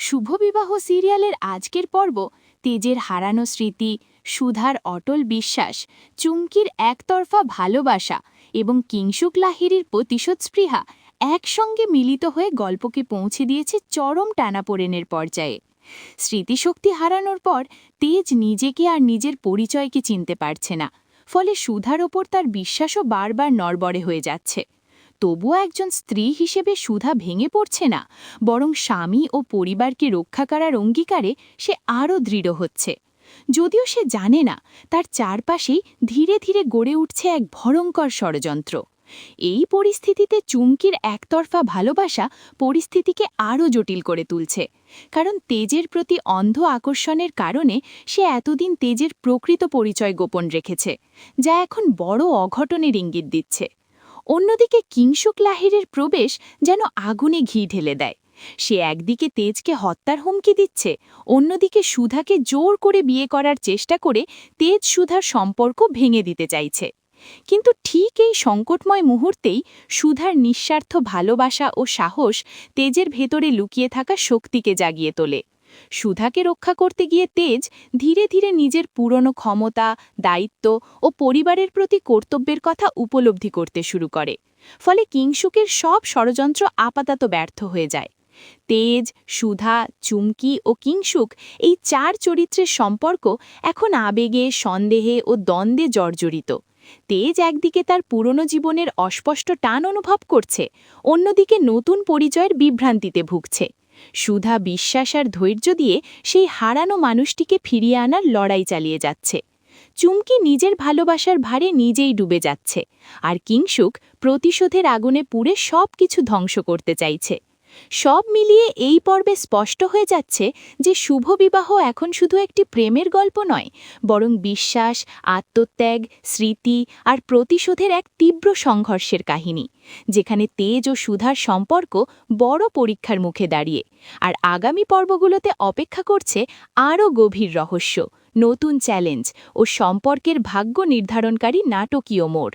শুভবিবাহ সিরিয়ালের আজকের পর্ব, তেজের হারানো স্মৃতি, সুধার অটল বিশ্বাস, চুমকির একতরফা ভালোবাসা এবং কিংশুক লাহিরির প্রতিশোধ স্পৃহা একসঙ্গে মিলিত হয়ে গল্পকে পৌঁছে দিয়েছে চরম টানাপোড়েনের পর্যায়ে। স্মৃতিশক্তি হারানোর পর তেজ নিজেকে আর নিজের পরিচয়কে চিনতে পারছে না, ফলে সুধার ওপর তার বিশ্বাসও বারবার নড়বড়ে হয়ে যাচ্ছে। তবুও একজন স্ত্রী হিসেবে সুধা ভেঙে পড়ছে না, বরং স্বামী ও পরিবারকে রক্ষা করার অঙ্গীকারে সে আরও দৃঢ় হচ্ছে। যদিও সে জানে না, তার চারপাশেই ধীরে ধীরে গড়ে উঠছে এক ভয়ঙ্কর ষড়যন্ত্র। এই পরিস্থিতিতে চুমকির একতরফা ভালোবাসা পরিস্থিতিকে আরও জটিল করে তুলছে, কারণ তেজের প্রতি অন্ধ আকর্ষণের কারণে সে এতদিন তেজের প্রকৃত পরিচয় গোপন রেখেছে, যা এখন বড় অঘটনের ইঙ্গিত দিচ্ছে। অন্যদিকে কিংসুক লাহিরের প্রবেশ যেন আগুনে ঘি ঢেলে দেয়। সে একদিকে তেজকে হত্যার হুমকি দিচ্ছে, অন্যদিকে সুধাকে জোর করে বিয়ে করার চেষ্টা করে তেজ সুধার সম্পর্ক ভেঙে দিতে চাইছে। কিন্তু ঠিক এই সংকটময় মুহূর্তেই সুধার নিঃস্বার্থ ভালোবাসা ও সাহস তেজের ভেতরে লুকিয়ে থাকা শক্তিকে জাগিয়ে তোলে। সুধাকে রক্ষা করতে গিয়ে তেজ ধীরে ধীরে নিজের পুরনো ক্ষমতা, দায়িত্ব ও পরিবারের প্রতি কর্তব্যের কথা উপলব্ধি করতে শুরু করে। ফলে কিংসুকের সব ষড়যন্ত্র আপাতত ব্যর্থ হয়ে যায়। তেজ, সুধা, চুমকি ও কিংসুক এই চার চরিত্রের সম্পর্ক এখন আবেগে, সন্দেহে ও দ্বন্দ্বে জর্জরিত। তেজ একদিকে তার পুরনো জীবনের অস্পষ্ট টান অনুভব করছে, অন্যদিকে নতুন পরিচয়ের বিভ্রান্তিতে ভুগছে। সুধা বিশ্বাস আর ধৈর্য দিয়ে সেই হারানো মানুষটিকে ফিরিয়ে আনার লড়াই চালিয়ে যাচ্ছে। চুমকি নিজের ভালোবাসার ভারে নিজেই ডুবে যাচ্ছে। আর কিংসুক প্রতিশোধের আগুনে পুড়ে সব কিছু ধ্বংস করতে চাইছে। সব মিলিয়ে এই পর্বে স্পষ্ট হয়ে যাচ্ছে যে শুভ বিবাহ এখন শুধু একটি প্রেমের গল্প নয়, বরং বিশ্বাস, আত্মত্যাগ, স্মৃতি আর প্রতিশোধের এক তীব্র সংঘর্ষের কাহিনী, যেখানে তেজ ও সুধার সম্পর্ক বড় পরীক্ষার মুখে দাঁড়িয়ে। আর আগামী পর্বগুলোতে অপেক্ষা করছে আরও গভীর রহস্য, নতুন চ্যালেঞ্জ ও সম্পর্কের ভাগ্য নির্ধারণকারী নাটকীয় মোড়।